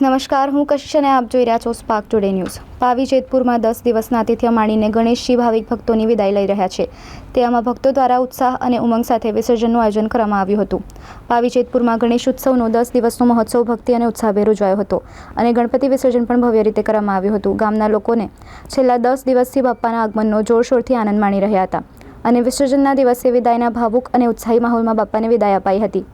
નમસ્કાર, હું કશિશ અને આપ જોઈ રહ્યા છો સ્પાર્ક ટુડે ન્યૂઝ પાવી જેતપુરમાં દસ દિવસના આતિથ્ય માણીને ગણેશજી ભાવિક ભક્તોની વિદાય લઈ રહ્યા છે. તેમાં ભક્તો દ્વારા ઉત્સાહ અને ઉમંગ સાથે વિસર્જનનું આયોજન કરવામાં આવ્યું હતું. પાવી જેતપુરમાં ગણેશ ઉત્સવનો દસ દિવસનો મહોત્સવ ભક્તિ અને ઉત્સાહભેર ઉજવાયો હતો અને ગણપતિ વિસર્જન પણ ભવ્ય રીતે કરવામાં આવ્યું હતું. ગામના લોકોને છેલ્લા દસ દિવસથી બાપ્પાના આગમનનો જોરશોરથી આનંદ માણી રહ્યા હતા અને વિસર્જનના દિવસે વિદાયના ભાવુક અને ઉત્સાહી માહોલમાં બાપ્પાને વિદાય અપાઈ હતી.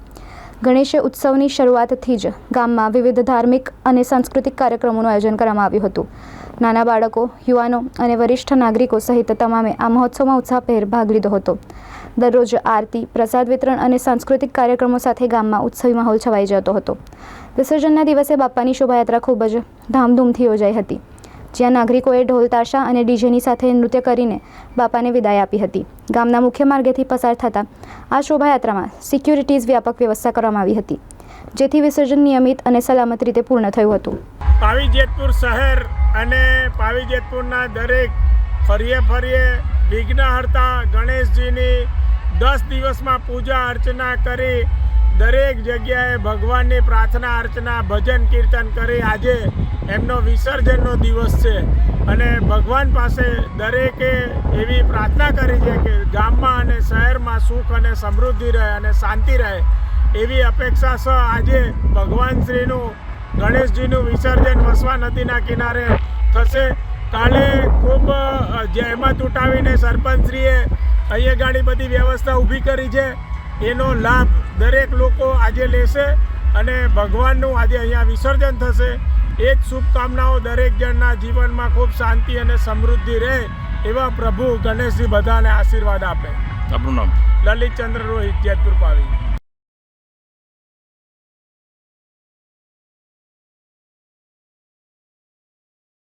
ગણેશ ઉત્સવની શરૂઆતથી જ ગામમાં વિવિધ ધાર્મિક અને સાંસ્કૃતિક કાર્યક્રમોનું આયોજન કરવામાં આવ્યું હતું. નાના બાળકો, યુવાનો અને વરિષ્ઠ નાગરિકો સહિત તમામે આ મહોત્સવમાં ઉત્સાહભેર ભાગ લીધો હતો. દરરોજ આરતી, પ્રસાદ વિતરણ અને સાંસ્કૃતિક કાર્યક્રમો સાથે ગામમાં ઉત્સવી માહોલ છવાઈ જતો હતો. વિસર્જનના દિવસે બાપાની શોભાયાત્રા ખૂબ જ ધામધૂમથી યોજાઈ હતી. જ્યાં નાગરિકોએ ઢોલ, તાશા અને ડીજેની સાથે નૃત્ય કરીને બાપાને વિદાય આપી હતી. ગામના મુખ્ય માર્ગેથી પસાર થતા આ શોભાયાત્રામાં સિક્યુરિટીઝ વ્યાપક વ્યવસ્થા કરવામાં આવી હતી, જેથી વિસર્જન નિયમિત અને સલામત રીતે પૂર્ણ થયું હતું. પાવી જેતપુર શહેર અને પાવી જેતપુરના દરેક ફરીએ ફરીએ વિઘ્નહર્તા ગણેશજીની દસ દિવસમાં પૂજા અર્ચના કરી દરેક જગ્યાએ ભગવાનની પ્રાર્થના, અર્ચના, ભજન, કીર્તન કરી આજે એમનો વિસર્જનનો દિવસ છે. અને ભગવાન પાસે દરેકે એવી પ્રાર્થના કરી છે કે ગામમાં અને શહેરમાં સુખ અને સમૃદ્ધિ રહે અને શાંતિ રહે એવી અપેક્ષા સહ આજે ભગવાન શ્રીનું, ગણેશજીનું વિસર્જન વસવા નદીના કિનારે થશે. કાલે ખૂબ જહેમત ઉઠાવીને સરપંચશ્રીએ અહીંયા ગાડી બધી વ્યવસ્થા ઊભી કરી છે. એનો લાભ દરેક લોકો આજે લેશે અને ભગવાનનું આજે અહીંયા વિસર્જન થશે. એ જ શુભકામનાઓ દરેક જણના જીવનમાં ખૂબ શાંતિ અને સમૃદ્ધિ રહે એવા પ્રભુ ગણેશજી બધાને આશીર્વાદ આપે. આપણું નામ લલિતચંદ્ર રોહિત જેતપુર પાવી.